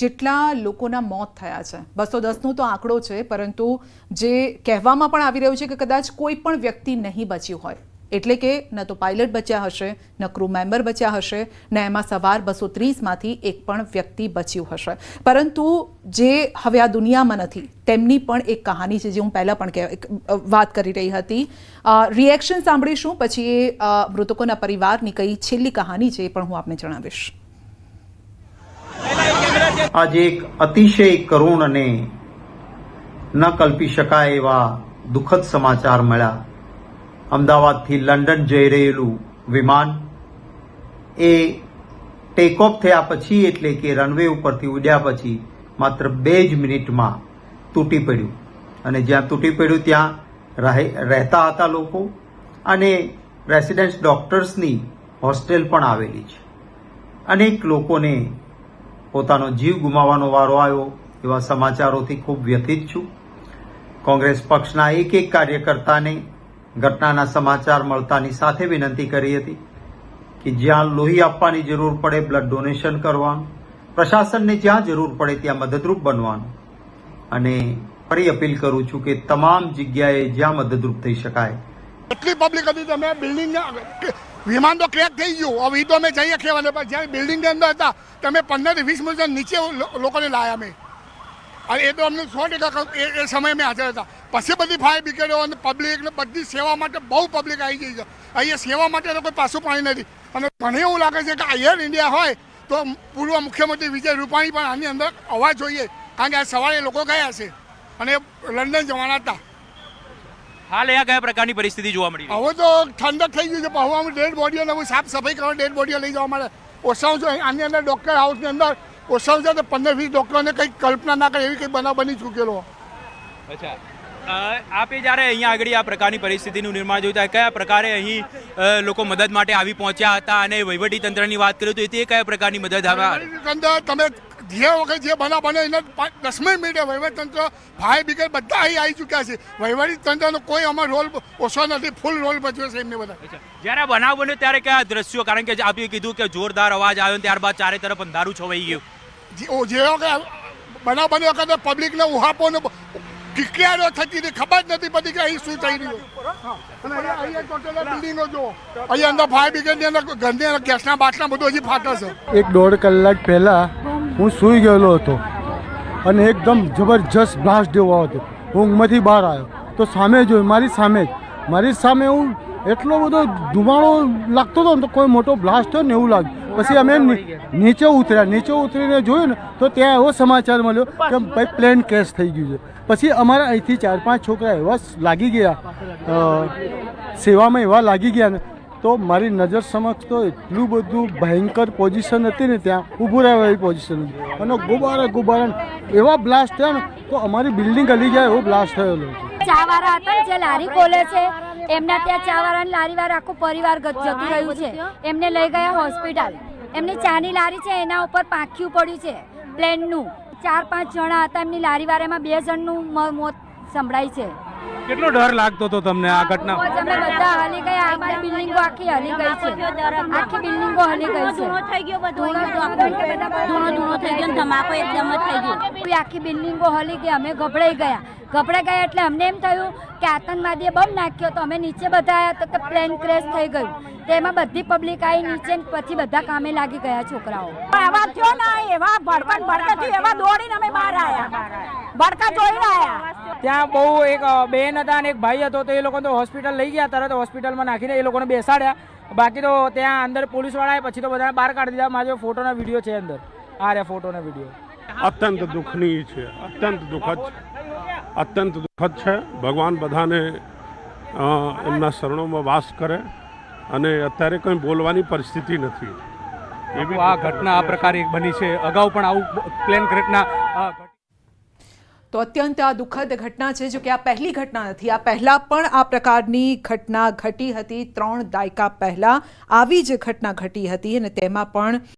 જેટલા લોકોના મોત થયા છે. બસો દસનો તો આંકડો છે, પરંતુ જે કહેવામાં પણ આવી રહ્યું છે કે કદાચ કોઈ પણ વ્યક્તિ નહીં બચ્યું હોય. એટલે કે ન તો પાયલટ બચ્યા હશે, ન ક્રૂ મેમ્બર બચ્યા હશે, ન એમાં સવાર બસો ત્રીસમાંથી એક પણ વ્યક્તિ બચ્યું હશે. પરંતુ જે હવે આ દુનિયામાં નથી, તેમની પણ એક કહાની છે જે હું પહેલાં પણ વાત કરી રહી હતી. રિએક્શન સાંભળીશું, પછી એ મૃતકોના પરિવારની કઈ છેલ્લી કહાની છે એ પણ હું આપને જણાવીશ. આજે એક અતિશય કરુણ અને ન કલ્પી શકાય એવા દુઃખદ સમાચાર મળ્યા. અમદાવાદથી લંડન જઈ રહેલું વિમાન એ ટેક ઓફ થયા પછી એટલે કે રનવે ઉપરથી ઉડ્યા પછી માત્ર બે જ મિનિટમાં તૂટી પડ્યું. અને જ્યાં તૂટી પડ્યું ત્યાં રહે- રહેતા હતા લોકો અને રેસિડેન્સ ડોક્ટર્સની હોસ્ટેલ પણ આવેલી છે. અનેક લોકોને પોતાનો જીવ ગુમાવવાનો વારો આવ્યો, એવા સમાચારોથી ખૂબ વ્યથિત છું. કોંગ્રેસ પક્ષના એક એક કાર્યકર્તાને ઘટનાના સમાચાર મળતાની સાથે વિનંતી કરી હતી કે જ્યાં લોહી આપવાની જરૂર પડે બ્લડ ડોનેશન કરવાનું, પ્રશાસનને જ્યાં જરૂર પડે ત્યાં મદદરૂપ બનવાનું. અને ફરી અપીલ કરું છું કે તમામ જગ્યાએ જ્યાં મદદરૂપ થઈ શકાય. એટલી પબ્લિક હતી તમે બિલ્ડિંગ વિમાન તો ક્રેક થઈ ગયું. હવે એ તો અમે જઈએ ખેવાને પણ જ્યાં બિલ્ડિંગની અંદર હતા, તમે પંદર વીસ મિનિટ નીચે લોકોને લાયા અમે. અને એ તો અમને સો ટકા એ સમયે અમે હાજર હતા. પછી બધી ફાયર બ્રિગેડો અને પબ્લિક બધી સેવા માટે બહુ પબ્લિક આવી ગઈ છે. અહીંયા સેવા માટે તો કોઈ પાછું પાણી નથી. અને મને એવું લાગે છે કે એર ઇન્ડિયા હોય, તો પૂર્વ મુખ્યમંત્રી વિજય રૂપાણી પણ આની અંદર અવાજ જોઈએ. કારણ કે આ સવારે લોકો ગયા છે. અને લંડન જવાના હતા. હાલ અહીંયા કયા પ્રકારની પરિસ્થિતિ જોવા મળી હવે તો ઠંડક થઈ ગયું છે પણ હવે ડેડ બોડીઓને હવે સાફ સફાઈ કરવા ડેડ બોડીઓ લઈ જવા માટે ઓછામાં છું આની અંદર ડોક્ટર હાઉસની અંદર ઓછામાં છે તો પંદર વીસ ડોક્ટરોને કંઈક કલ્પના ના કરે એવી કંઈક બનાવ બની ચૂકેલો. અચ્છા. આપે જ્યારે અહીંયા આગળ આ પ્રકારની પરિસ્થિતિનું નિર્માણ જોયું હતા કયા પ્રકારે અહીં લોકો મદદ માટે આવી પહોંચ્યા હતા અને વહીવટી તંત્રની વાત કરી તો તે કયા પ્રકારની મદદ તમે જે વખત જે બના બને એને દસમી મિનિટે વહીવટી તંત્ર ફાયર બ્રિગેડ બધા અહીં આવી ચૂક્યા છે. વહીવટી તંત્રનો કોઈ અમારો રોલ ઓછો નથી ફૂલ રોલ ભજવે છે એમને બધા. જ્યારે બનાવ બન્યો ત્યારે કયા દ્રશ્યો? કારણ કે આપે કીધું કે જોરદાર અવાજ આવ્યો ત્યારબાદ ચારે તરફ અંધારું છવાઈ ગયું. જે- જે વખત બનાવ બન્યો વખતે પબ્લિકને ઉહાપોને કિકિયારો થતી હતી. ખબર જ નથી પડી કે અહીં શું થઈ રહ્યું. અને અહીંયા ટોટલ બિલ્ડિંગો જો અહીંયા અંદર ફાયર બ્રિગેડની અંદર ગંદી ગેસના બાટલા બધું હજી ફાટે છે. એક દોઢ કલાક પહેલાં હું સૂઈ ગયેલો હતો અને એકદમ જબરજસ્ત બ્લાસ્ટ જેવો હતો. ઊંઘમાંથી બહાર આવ્યો. તો સામે જોયું, મારી સામે જ. મારી સામે હું એટલો બધો ધુમાડો લાગતો હતો ને તો કોઈ મોટો બ્લાસ્ટ થયો ને એવું લાગ્યું. પછી અમે નીચે ઉતર્યા. નીચે ઉતરીને જોયું ને તો ત્યાં એવો સમાચાર મળ્યો કે ભાઈ પ્લેન ક્રેશ થઈ ગયું છે. પછી અમારા અહીંથી ચાર પાંચ છોકરા એવા લાગી ગયા. સેવામાં એવા લાગી ગયા ને તો મારી નજર સમક્ષ તો એટલું બધું ભયંકર પોઝિશન હતી ને ત્યાં ઊભું રહેવા એવી પોઝિશન હતી. અને ગુબારા ગુબારા એવા બ્લાસ્ટ થયા ને તો અમારી બિલ્ડિંગ હલી જાય એવો બ્લાસ્ટ થયેલો ચાવારા હતા ને જે લારી ખોલે છે એમના ત્યાં ચાવાળા લારી વાર આખું પરિવાર જતું રહ્યું છે. એમને લઈ ગયા હોસ્પિટલ એમની ચાની લારી છે એના ઉપર પાંખ્યું પડ્યું છે પ્લેનનું ચાર પાંચ જણા હતા એમની લારી એમાં બે જણનું મ- મોત સંભળાય છે. કેટલો ડર લાગતો હતો તમને આ ઘટના? અમે બધા હલી ગયા અમારી બિલ્ડિંગો આખી હલી ગઈ છે. આખી બિલ્ડિંગો હલી ગઈ છે. ધૂણો થઈ ગયો બધો ધૂણો ધૂણો થઈ ગયો ધમાકો એકદમ જ થઈ ગયો. આખી બિલ્ડિંગો હલી ગઈ અમે ગભરાઈ ગયા. ગભરાઈ ગયા એટલે અમને એમ થયું કે આતંકવાદીએ બમ નાખ્યો તો અમે નીચે બધા આવ્યા તો કે પ્લેન ક્રેશ થઈ ગયું. તેમાં બધી પબ્લિક આવી નીચે પછી બધા કામે લાગી ગયા છોકરાઓ. આવા થયો ને એવા ભડકા ભડકા એવા દોડીને અમે બહાર આવ્યા ભડકા જોઈને આયા. ત્યાં બહુ એક બેન હતા અને એક ભાઈ હતો તો એ લોકો તો હોસ્પિટલ લઈ ગયા તરત હોસ્પિટલમાં નાખીને એ લોકોને બેસાડ્યા. બાકી તો ત્યાં અંદર પોલીસવાળાએ પછી તો બધાને બહાર કાઢી દીધા. મારો ફોટોના વીડિયો છે અંદર. આ રહ્યા ફોટોના વીડિયો અત્યંત દુઃખની છે અત્યંત દુઃખદ છે. અત્યંત દુઃખદ છે. ભગવાન બધાને એમના શરણોમાં વાસ કરે. અને અત્યારે કંઈ બોલવાની પરિસ્થિતિ નથી. આ ઘટના આ પ્રકારે બની છે. અગાઉ પણ આવું પ્લેન ઘટના તો અત્યંત આ દુઃખદ ઘટના છે જો કે આ પહેલી ઘટના નથી. આ પહેલાં પણ આ પ્રકારની ઘટના ઘટી હતી. ત્રણ દાયકા પહેલાં આવી જ ઘટના ઘટી હતી અને તેમાં પણ